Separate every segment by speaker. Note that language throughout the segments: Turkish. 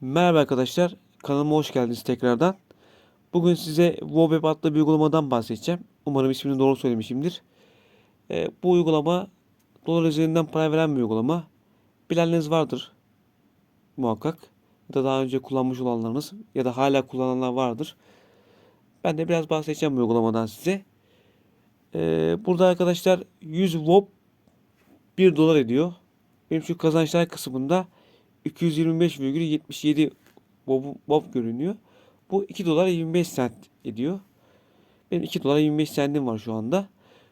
Speaker 1: Merhaba arkadaşlar, kanalıma hoş geldiniz tekrardan. Bugün size WoWeb adlı bir uygulamadan bahsedeceğim. Umarım ismini doğru söylemişimdir. Ee, bu uygulama dolar üzerinden para veren bir uygulama. Bilenleriniz vardır muhakkak. Ya da daha önce kullanmış olanlarınız ya da hala kullananlar vardır. Ben de biraz bahsedeceğim bu uygulamadan size. Ee, burada arkadaşlar 100 WoW 1 dolar ediyor. Benim şu kazançlar kısmında 225,77 bob, bob görünüyor. Bu 2 dolar 25 sent ediyor. Benim 2 dolar 25 sentim var şu anda.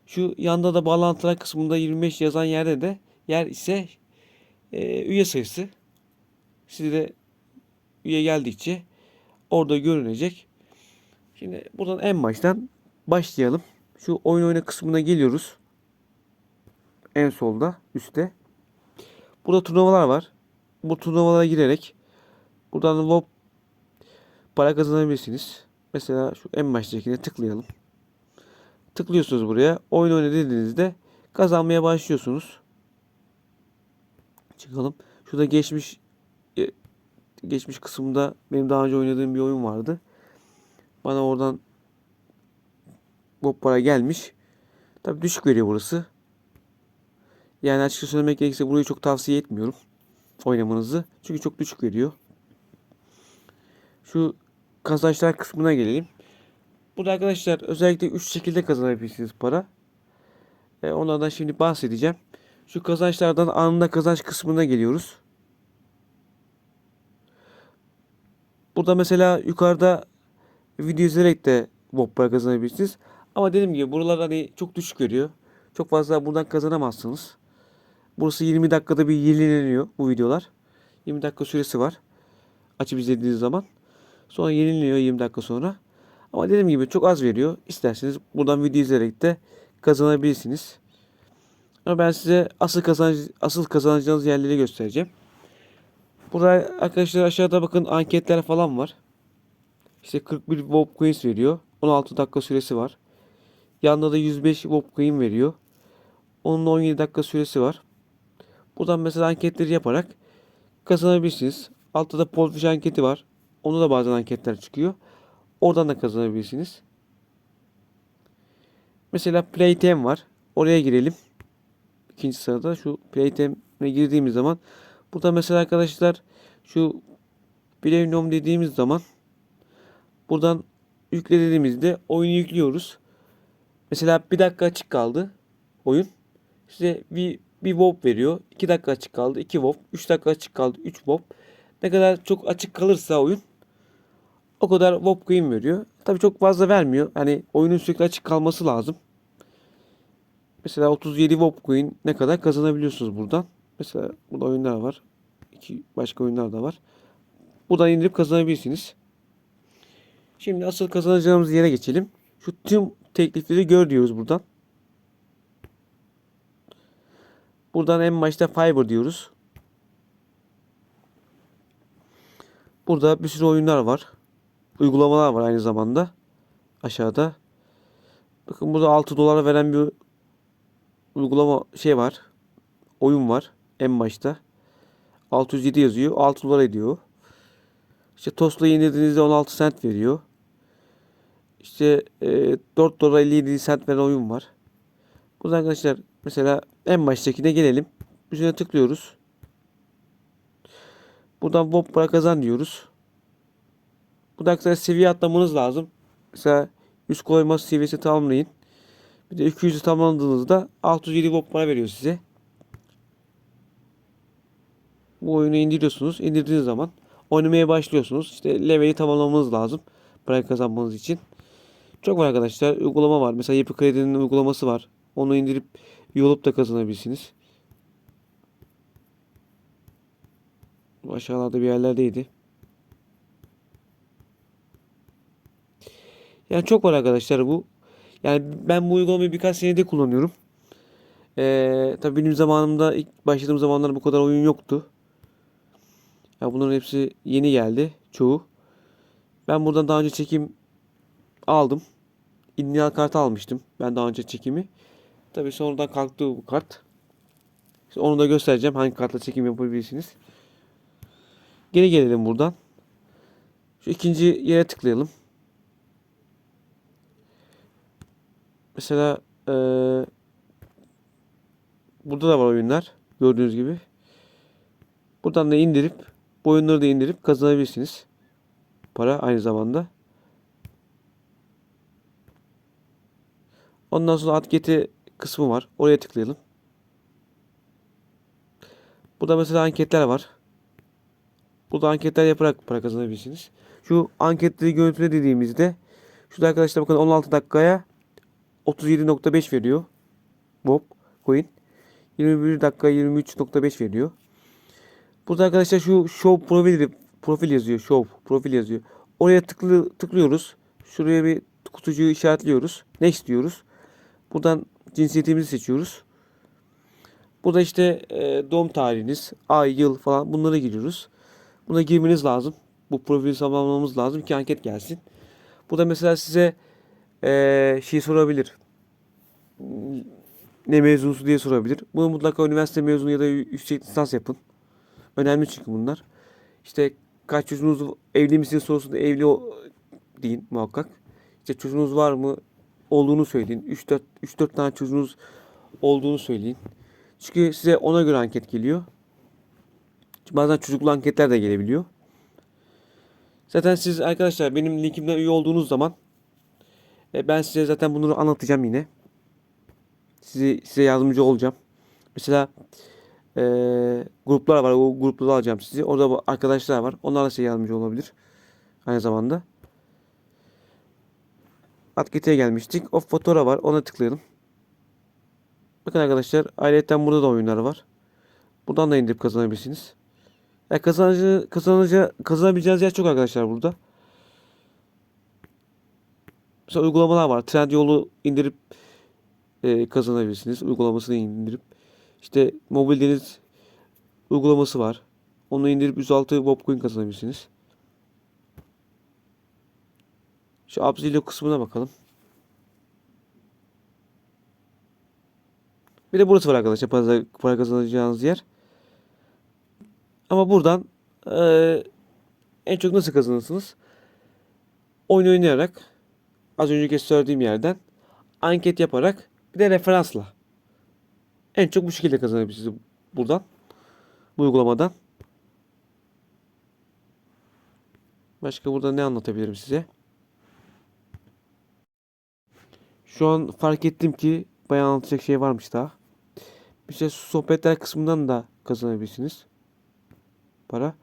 Speaker 1: Şu yanda da bağlantılar kısmında 25 yazan yerde de yer ise e, üye sayısı. Size üye geldikçe orada görünecek. Şimdi buradan en baştan başlayalım. Şu oyun oyna kısmına geliyoruz. En solda üstte. Burada turnuvalar var bu turnuvalara girerek buradan WoW para kazanabilirsiniz. Mesela şu en baştakine tıklayalım. Tıklıyorsunuz buraya. Oyun oyna dediğinizde kazanmaya başlıyorsunuz. Çıkalım. Şurada geçmiş e, geçmiş kısımda benim daha önce oynadığım bir oyun vardı. Bana oradan bu para gelmiş. Tabi düşük veriyor burası. Yani açıkça söylemek gerekirse burayı çok tavsiye etmiyorum oynamanızı. Çünkü çok düşük veriyor. Şu kazançlar kısmına gelelim. Burada arkadaşlar özellikle 3 şekilde kazanabilirsiniz para. E, onlardan şimdi bahsedeceğim. Şu kazançlardan anında kazanç kısmına geliyoruz. Burada mesela yukarıda video izleyerek de bob para kazanabilirsiniz. Ama dediğim gibi buralar hani çok düşük veriyor. Çok fazla buradan kazanamazsınız. Burası 20 dakikada bir yenileniyor bu videolar. 20 dakika süresi var. Açıp izlediğiniz zaman. Sonra yenileniyor 20 dakika sonra. Ama dediğim gibi çok az veriyor. İsterseniz buradan video izleyerek de kazanabilirsiniz. Ama ben size asıl kazanç asıl kazanacağınız yerleri göstereceğim. Burada arkadaşlar aşağıda bakın anketler falan var. İşte 41 Bob Coins veriyor. 16 dakika süresi var. Yanında da 105 Bob Coin veriyor. Onun 17 dakika süresi var. Buradan mesela anketleri yaparak kazanabilirsiniz. Altta da Polfish anketi var. Onda da bazen anketler çıkıyor. Oradan da kazanabilirsiniz. Mesela Playtime var. Oraya girelim. İkinci sırada şu Playtime'e girdiğimiz zaman burada mesela arkadaşlar şu Platinum dediğimiz zaman buradan yükle dediğimizde oyunu yüklüyoruz. Mesela bir dakika açık kaldı oyun. Size bir bir WoW veriyor. 2 dakika açık kaldı. 2 WoW. 3 dakika açık kaldı. 3 WoW. Ne kadar çok açık kalırsa oyun o kadar WoW coin veriyor. Tabii çok fazla vermiyor. Hani oyunun sürekli açık kalması lazım. Mesela 37 WoW coin ne kadar kazanabiliyorsunuz buradan. Mesela burada oyunlar var. İki başka oyunlar da var. Buradan indirip kazanabilirsiniz. Şimdi asıl kazanacağımız yere geçelim. Şu tüm teklifleri gör diyoruz buradan. Buradan en başta Fiber diyoruz. Burada bir sürü oyunlar var. Uygulamalar var aynı zamanda. Aşağıda. Bakın burada 6 dolara veren bir uygulama şey var. Oyun var en başta. 607 yazıyor. 6 dolar ediyor. İşte Tosla indirdiğinizde 16 cent veriyor. İşte e, 4 dolar 57 cent veren oyun var. Burada arkadaşlar mesela en baştakine gelelim. Üzerine tıklıyoruz. Buradan Bob para kazan diyoruz. Bu da arkadaşlar seviye atlamanız lazım. Mesela 100 koyma seviyesi tamamlayın. Bir de 200'ü tamamladığınızda 607 Bob para veriyor size. Bu oyunu indiriyorsunuz. İndirdiğiniz zaman oynamaya başlıyorsunuz. İşte leveli tamamlamanız lazım. Para kazanmanız için. Çok var arkadaşlar. Uygulama var. Mesela Yapı Kredi'nin uygulaması var. Onu indirip üye olup da kazanabilirsiniz. Aşağılarda bir yerlerdeydi. Yani çok var arkadaşlar bu. Yani ben bu uygulamayı birkaç senede kullanıyorum. Ee, tabii benim zamanımda ilk başladığım zamanlar bu kadar oyun yoktu. Ya bunların hepsi yeni geldi çoğu. Ben buradan daha önce çekim aldım. İndial kartı almıştım. Ben daha önce çekimi. Tabii sonradan kalktı bu kart. İşte onu da göstereceğim hangi kartla çekim yapabilirsiniz. Geri gelelim buradan. Şu ikinci yere tıklayalım. Mesela eee, burada da var oyunlar. Gördüğünüz gibi. Buradan da indirip bu oyunları da indirip kazanabilirsiniz. Para aynı zamanda. Ondan sonra anketi kısmı var. Oraya tıklayalım. Burada mesela anketler var. Burada anketler yaparak para kazanabilirsiniz. Şu anketleri görüntüle dediğimizde şurada arkadaşlar bakın 16 dakikaya 37.5 veriyor. Bob coin. 21 dakika 23.5 veriyor. Burada arkadaşlar şu show profil profil yazıyor. Show profil yazıyor. Oraya tıklı, tıklıyoruz. Şuraya bir kutucuğu işaretliyoruz. Ne istiyoruz? Buradan cinsiyetimizi seçiyoruz. Burada işte e, doğum tarihiniz, ay, yıl falan bunları giriyoruz. Buna girmeniz lazım. Bu profili tamamlamamız lazım ki anket gelsin. Bu da mesela size e, şey sorabilir. Ne mezunusu diye sorabilir. Bunu mutlaka üniversite mezunu ya da yü- yüksek lisans yapın. Önemli çünkü bunlar. İşte kaç çocuğunuz evli misiniz sorusunda evli o- deyin muhakkak. İşte çocuğunuz var mı olduğunu söyleyin. 3-4 3-4 tane çocuğunuz olduğunu söyleyin. Çünkü size ona göre anket geliyor. Bazen çocuklu anketler de gelebiliyor. Zaten siz arkadaşlar benim linkimden üye olduğunuz zaman e, ben size zaten bunları anlatacağım yine. Sizi size yardımcı olacağım. Mesela e, gruplar var. O grupları alacağım sizi. Orada arkadaşlar var. Onlar da size yardımcı olabilir. Aynı zamanda. Atket'e gelmiştik. O fotoğraf var. Ona tıklayalım. Bakın arkadaşlar ayrıca burada da oyunlar var. Buradan da indirip kazanabilirsiniz. Ya kazanıcı, kazanıcı, kazanabileceğiniz yer çok arkadaşlar burada. Mesela uygulamalar var. Trendyol'u indirip e, kazanabilirsiniz. Uygulamasını indirip. İşte mobil deniz uygulaması var. Onu indirip 106 Bobcoin kazanabilirsiniz. Şu Abzilo kısmına bakalım. Bir de burası var arkadaşlar para, para kazanacağınız yer. Ama buradan eee, en çok nasıl kazanırsınız? Oyun oynayarak az önceki söylediğim yerden anket yaparak bir de referansla. En çok bu şekilde kazanabilirsiniz buradan. Bu uygulamadan. Başka burada ne anlatabilirim size? Şu an fark ettim ki bayağı anlatacak şey varmış daha. Şey sohbetler kısmından da kazanabilirsiniz. Para.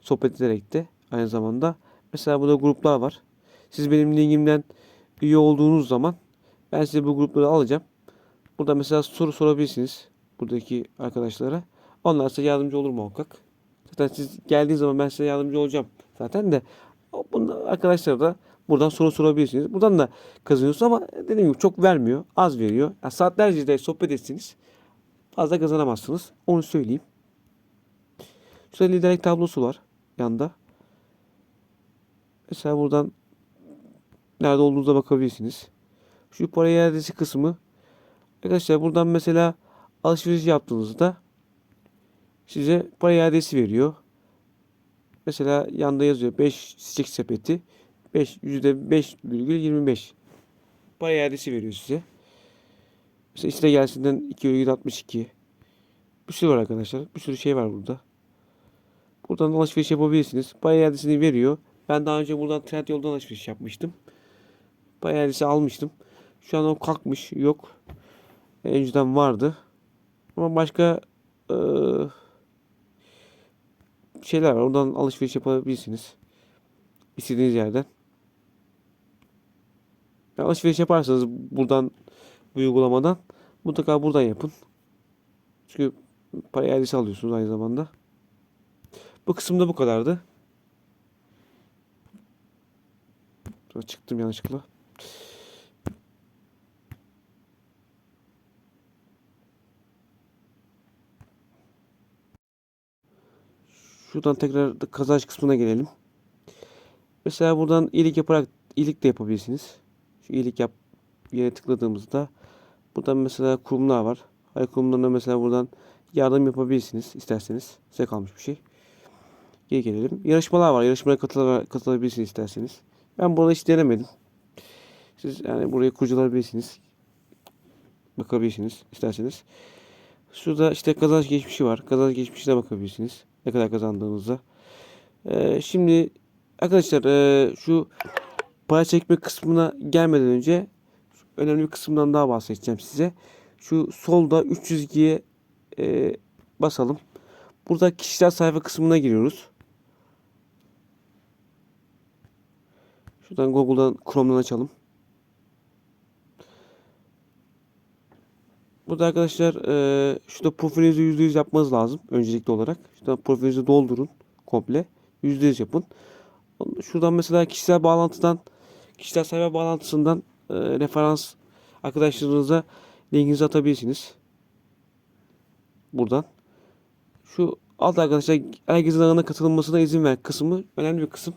Speaker 1: Sohbet ederek de aynı zamanda. Mesela burada gruplar var. Siz benim linkimden üye olduğunuz zaman ben size bu grupları alacağım. Burada mesela soru sorabilirsiniz. Buradaki arkadaşlara. Onlar size yardımcı olur muhakkak. Zaten siz geldiğiniz zaman ben size yardımcı olacağım. Zaten de bunlar arkadaşlar da buradan soru sorabilirsiniz. Buradan da kazanıyorsunuz ama dediğim gibi çok vermiyor. Az veriyor. Yani saatlerce de sohbet etsiniz. Fazla kazanamazsınız. Onu söyleyeyim. Şurada liderlik tablosu var yanda. Mesela buradan nerede olduğunuza bakabilirsiniz. Şu para iadesi kısmı arkadaşlar buradan mesela alışveriş yaptığınızda size para iadesi veriyor. Mesela yanda yazıyor 5 çiçek sepeti 5 %5,25 para iadesi veriyor size. Mesela işte gelsinden 2,62 bir sürü var arkadaşlar. Bir sürü şey var burada. Buradan alışveriş yapabilirsiniz. Pay iadesini veriyor. Ben daha önce buradan Trendyol'dan alışveriş yapmıştım. Pay iadesi almıştım. Şu an o kalkmış. Yok. Önceden vardı. Ama başka eee, şeyler var. Oradan alışveriş yapabilirsiniz. İstediğiniz yerden. Ya Alışveriş yaparsanız buradan bu uygulamadan mutlaka buradan yapın. Çünkü pay iadesi alıyorsunuz aynı zamanda. Bu kısımda bu kadardı. Çıktım yanlışlıkla. Şuradan tekrar kazanç kısmına gelelim. Mesela buradan iyilik yaparak iyilik de yapabilirsiniz. Şu iyilik yap yere tıkladığımızda buradan mesela kurumlar var. Hayır kurumlarına mesela buradan yardım yapabilirsiniz isterseniz. Size kalmış bir şey. Geri gelelim. Yarışmalar var. Yarışmaya katıla- katılabilirsiniz isterseniz. Ben burada hiç denemedim. Siz yani buraya kurcalayabilirsiniz. Bakabilirsiniz isterseniz. Şurada işte kazanç geçmişi var. Kazanç geçmişine bakabilirsiniz. Ne kadar kazandığınıza. Ee, şimdi arkadaşlar ee, şu para çekme kısmına gelmeden önce önemli bir kısımdan daha bahsedeceğim size. Şu solda 302'ye ee, basalım. Burada kişisel sayfa kısmına giriyoruz. Şuradan Google'dan Chrome'dan açalım. Burada arkadaşlar eee şurada profilinizi %100 yapmanız lazım öncelikli olarak. Şuradan profilinizi doldurun komple. %100 yapın. Şuradan mesela kişisel bağlantıdan kişisel sayfa bağlantısından eee, referans arkadaşlarınıza linkinizi atabilirsiniz. Buradan. Şu alt arkadaşlar herkesin ağına katılmasına izin ver kısmı önemli bir kısım.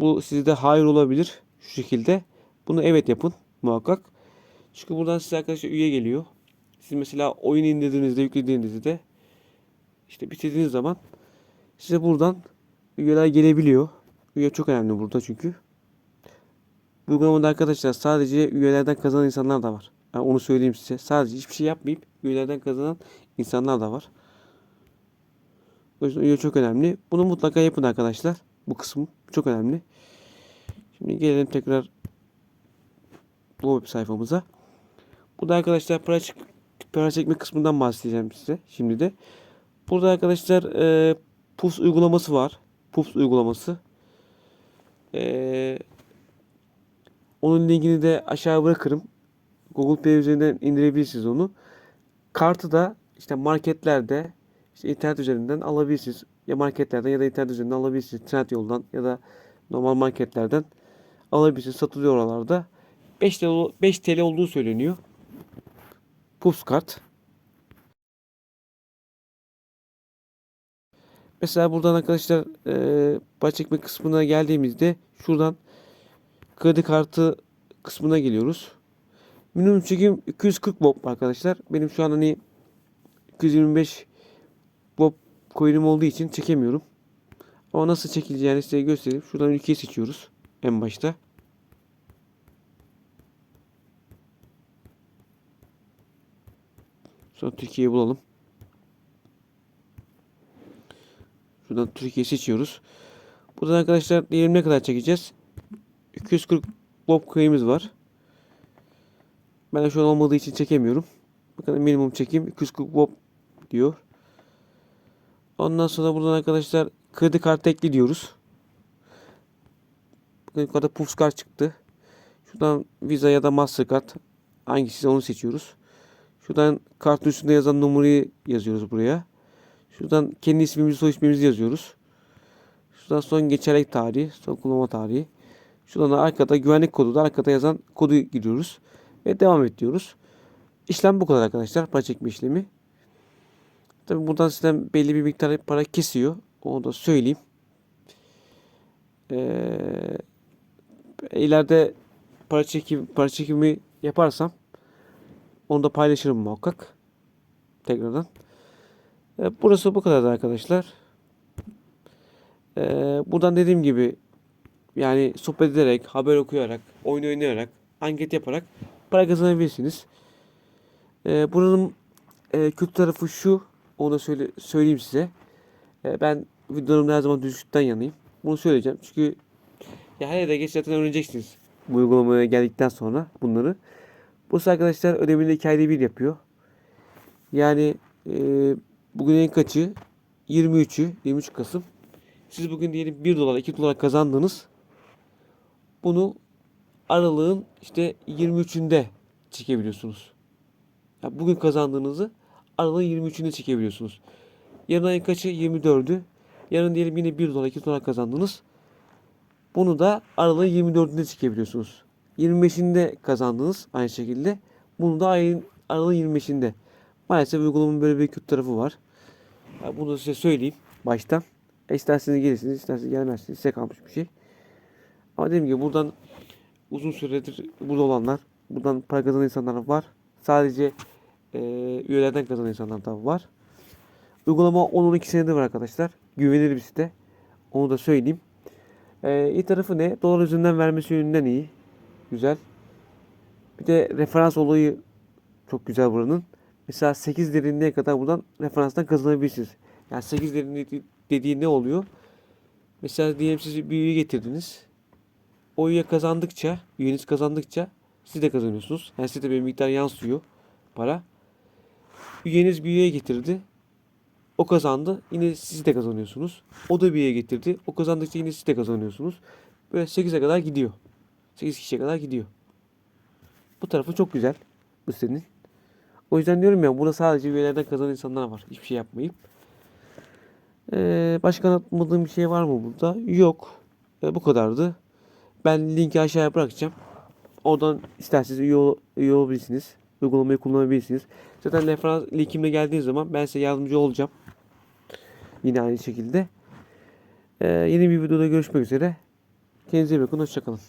Speaker 1: Bu sizde hayır olabilir şu şekilde. Bunu evet yapın muhakkak. Çünkü buradan size arkadaşlar üye geliyor. Siz mesela oyun indirdiğinizde, yüklediğinizde işte bitirdiğiniz zaman size buradan üyeler gelebiliyor. Üye çok önemli burada çünkü. Bu Uygulamada arkadaşlar sadece üyelerden kazanan insanlar da var. Yani onu söyleyeyim size. Sadece hiçbir şey yapmayıp üyelerden kazanan insanlar da var. O yüzden üye çok önemli. Bunu mutlaka yapın arkadaşlar. Bu kısım çok önemli. Şimdi gelelim tekrar bu web sayfamıza. Bu da arkadaşlar para, çık para çekme kısmından bahsedeceğim size şimdi de. Burada arkadaşlar e, Puffs uygulaması var. Puffs uygulaması. E, onun linkini de aşağı bırakırım. Google Play üzerinden indirebilirsiniz onu. Kartı da işte marketlerde işte internet üzerinden alabilirsiniz. Ya marketlerden ya da internet üzerinden alabilirsiniz. Trend yoldan ya da normal marketlerden alabilirsiniz. Satılıyor oralarda. 5 TL, 5 TL olduğu söyleniyor. Pups kart. Mesela buradan arkadaşlar para çekme kısmına geldiğimizde şuradan kredi kartı kısmına geliyoruz. Minimum çekim 240 bob arkadaşlar. Benim şu an hani 225 bob coin'im olduğu için çekemiyorum. Ama nasıl çekileceğini size göstereyim. Şuradan ülkeyi seçiyoruz en başta. Sonra Türkiye'yi bulalım. Şuradan Türkiye'yi seçiyoruz. Buradan arkadaşlar diyelim ne kadar çekeceğiz? 240 bob coin'imiz var. Ben de şu an olmadığı için çekemiyorum. Bakın minimum çekim 240 bob diyor. Ondan sonra buradan arkadaşlar kredi kartı ekli diyoruz. Bakın yukarıda Puffs kart çıktı. Şuradan Visa ya da Mastercard hangisi onu seçiyoruz. Şuradan kartın üstünde yazan numarayı yazıyoruz buraya. Şuradan kendi ismimizi, soy ismimizi yazıyoruz. Şuradan son geçerlik tarihi, son kullanma tarihi. Şuradan da arkada güvenlik kodu da arkada yazan kodu giriyoruz. Ve devam et diyoruz. İşlem bu kadar arkadaşlar. Para çekme işlemi. Tabi buradan sizden belli bir miktar para kesiyor. Onu da söyleyeyim. Ee, ileride para çekim para çekimi yaparsam onu da paylaşırım muhakkak. Tekrardan. Ee, burası bu kadar arkadaşlar. Ee, buradan dediğim gibi yani sohbet ederek, haber okuyarak, oyun oynayarak, anket yaparak para kazanabilirsiniz. Ee, buranın e, kötü tarafı şu. Onu söyle, söyleyeyim size. Ee, ben videolarımda her zaman düzlükten yanayım. Bunu söyleyeceğim. Çünkü ya her yerde geç zaten öğreneceksiniz. Bu uygulamaya geldikten sonra bunları. Bu arkadaşlar ödemini iki ayda bir yapıyor. Yani e, bugün en kaçı? 23'ü, 23 Kasım. Siz bugün diyelim 1 dolar, 2 dolar kazandınız. Bunu aralığın işte 23'ünde çekebiliyorsunuz. Ya bugün kazandığınızı aralığın 23'ünde çekebiliyorsunuz. Yarın ayın kaçı? 24'ü. Yarın diyelim yine 1 dolar 2 dolar kazandınız. Bunu da aralığın 24'ünde çekebiliyorsunuz. 25'inde kazandınız aynı şekilde. Bunu da ayın aralığın 25'inde. Maalesef uygulamanın böyle bir kötü tarafı var. Ya bunu da size söyleyeyim baştan. E isterseniz gelirsiniz, isterseniz gelmezsiniz. Size kalmış bir şey. Ama dediğim gibi buradan uzun süredir burada olanlar, buradan para kazanan insanlar var. Sadece e, üyelerden kazanan insanlar da var. Uygulama 10-12 senedir var arkadaşlar. güvenilir bir site. Onu da söyleyeyim. Ee, iyi tarafı ne? Dolar üzerinden vermesi yönünden iyi. Güzel. Bir de referans olayı çok güzel buranın. Mesela 8 derinliğe kadar buradan referanstan kazanabilirsiniz. Yani 8 derinlik dediği ne oluyor? Mesela diyelim siz bir üye getirdiniz. O üye kazandıkça, üyeniz kazandıkça siz de kazanıyorsunuz. Yani size de bir miktar yansıyor para. Üyeniz bir üye getirdi. O kazandı. Yine siz de kazanıyorsunuz. O da bir üye getirdi. O kazandıkça yine siz de kazanıyorsunuz. Böyle 8'e kadar gidiyor. 8 kişiye kadar gidiyor. Bu tarafı çok güzel. Bu senin. O yüzden diyorum ya burada sadece üyelerden kazanan insanlar var. Hiçbir şey yapmayıp. Ee, başka anlatmadığım bir şey var mı burada? Yok. Ee, bu kadardı. Ben linki aşağıya bırakacağım. Oradan isterseniz üye, ol- üye olabilirsiniz. Uygulamayı kullanabilirsiniz. Zaten referans linkimle geldiğiniz zaman ben size yardımcı olacağım. Yine aynı şekilde. Ee, yeni bir videoda görüşmek üzere. Kendinize iyi bakın. Hoşçakalın.